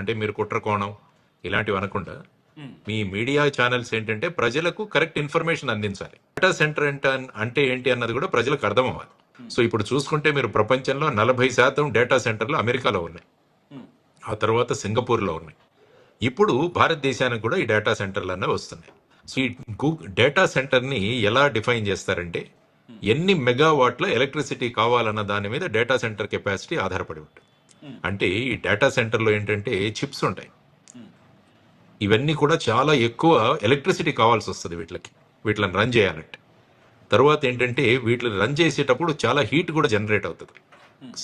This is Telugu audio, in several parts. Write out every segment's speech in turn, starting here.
అంటే మీరు కుట్ర కోణం ఇలాంటివి అనకుండా మీ మీడియా ఛానల్స్ ఏంటంటే ప్రజలకు కరెక్ట్ ఇన్ఫర్మేషన్ అందించాలి. డేటా సెంటర్ అంటే అంటే ఏంటి అన్నది కూడా ప్రజలకు అర్థం అవ్వాలి సో ఇప్పుడు చూసుకుంటే మీరు ప్రపంచంలో నలభై శాతం డేటా సెంటర్లు అమెరికాలో ఉన్నాయి. ఆ తర్వాత సింగపూర్లో ఉన్నాయి. ఇప్పుడు భారతదేశానికి కూడా ఈ డేటా సెంటర్లు అన్నవి వస్తున్నాయి. సో ఈ గూగుల్ డేటా సెంటర్ని ఎలా డిఫైన్ చేస్తారంటే ఎన్ని మెగావాట్ల ఎలక్ట్రిసిటీ కావాలన్న దాని మీద డేటా సెంటర్ కెపాసిటీ ఆధారపడి ఉంటుంది. అంటే ఈ డేటా సెంటర్లో ఏంటంటే చిప్స్ ఉంటాయి. ఇవన్నీ కూడా చాలా ఎక్కువ ఎలక్ట్రిసిటీ కావాల్సి వస్తుంది వీటికి. వీటిని రన్ చేయాలంటే. తర్వాత ఏంటంటే వీటిని రన్ చేసేటప్పుడు చాలా హీట్ కూడా జనరేట్ అవుతుంది.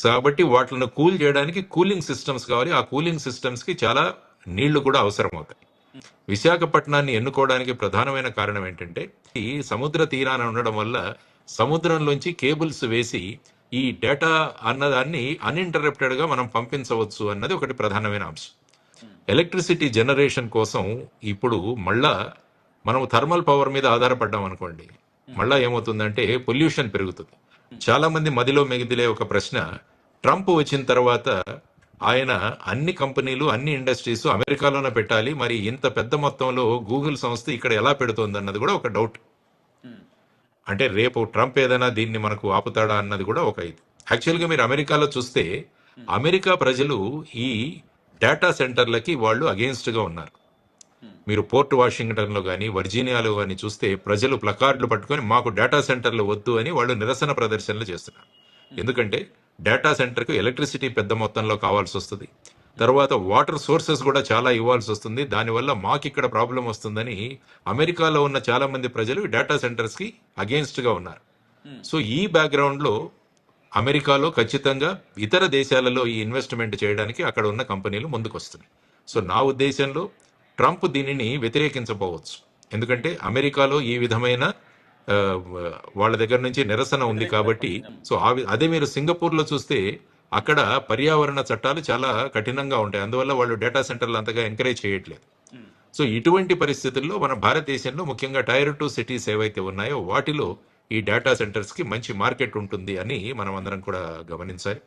కాబట్టి వాటిని కూల్ చేయడానికి కూలింగ్ సిస్టమ్స్ కావాలి. ఆ కూలింగ్ సిస్టమ్స్కి చాలా నీళ్ళు కూడా అవసరం అవుతాయి విశాఖపట్నాన్ని ఎన్నుకోవడానికి ప్రధానమైన కారణం ఏంటంటే ఈ సముద్ర తీరాన ఉండడం వల్ల సముద్రంలోంచి కేబుల్స్ వేసి ఈ డేటా అన్నదాన్ని అన్ఇంటరప్టెడ్గా మనం పంపించవచ్చు అన్నది ఒకటి ప్రధానమైన అంశం. ఎలక్ట్రిసిటీ జనరేషన్ కోసం ఇప్పుడు మళ్ళా మనం థర్మల్ పవర్ మీద ఆధారపడ్డాం అనుకోండి మళ్ళా ఏమవుతుందంటే పొల్యూషన్ పెరుగుతుంది. చాలామంది మదిలో మిగిదిలే ఒక ప్రశ్న ట్రంప్ వచ్చిన తర్వాత ఆయన అన్ని కంపెనీలు అన్ని ఇండస్ట్రీస్ అమెరికాలోనే పెట్టాలి మరి ఇంత పెద్ద మొత్తంలో గూగుల్ సంస్థ ఇక్కడ ఎలా పెడుతుంది అన్నది కూడా ఒక డౌట్. అంటే రేపు ట్రంప్ ఏదైనా దీన్ని మనకు ఆపుతాడా అన్నది కూడా ఒక ఇది. యాక్చువల్గా మీరు అమెరికాలో చూస్తే అమెరికా ప్రజలు ఈ డేటా సెంటర్లకి వాళ్ళు అగెయిన్స్ట్గా ఉన్నారు. మీరు పోర్ట్ వాషింగ్టన్లో కానీ వర్జీనియాలో కానీ చూస్తే ప్రజలు ప్లకార్డులు పట్టుకొని మాకు డేటా సెంటర్లు వద్దు అని వాళ్ళు నిరసన ప్రదర్శనలు చేస్తున్నారు. ఎందుకంటే డేటా సెంటర్కు ఎలక్ట్రిసిటీ పెద్ద మొత్తంలో కావాల్సి వస్తుంది. తర్వాత వాటర్ సోర్సెస్ కూడా చాలా ఇవ్వాల్సి వస్తుంది. దానివల్ల మాకు ఇక్కడ ప్రాబ్లం వస్తుందని అమెరికాలో ఉన్న చాలా మంది ప్రజలు డేటా సెంటర్స్కి గా ఉన్నారు. సో ఈ బ్యాక్గ్రౌండ్లో అమెరికాలో ఖచ్చితంగా ఇతర దేశాలలో ఈ ఇన్వెస్ట్మెంట్ చేయడానికి అక్కడ ఉన్న కంపెనీలు ముందుకు వస్తున్నాయి సో నా ఉద్దేశంలో ట్రంప్ దీనిని వ్యతిరేకించకపోవచ్చు ఎందుకంటే అమెరికాలో ఈ విధమైన వాళ్ళ దగ్గర నుంచి నిరసన ఉంది కాబట్టి సో అదే మీరు సింగపూర్లో చూస్తే అక్కడ పర్యావరణ చట్టాలు చాలా కఠినంగా ఉంటాయి. అందువల్ల వాళ్ళు డేటా సెంటర్లు అంతగా ఎంకరేజ్ చేయట్లేదు. సో ఇటువంటి పరిస్థితుల్లో మన భారతదేశంలో ముఖ్యంగా టైర్ టూ సిటీస్ ఏవైతే ఉన్నాయో వాటిలో ఈ డేటా సెంటర్స్కి మంచి మార్కెట్ ఉంటుంది అని మనం అందరం కూడా గమనించాలి.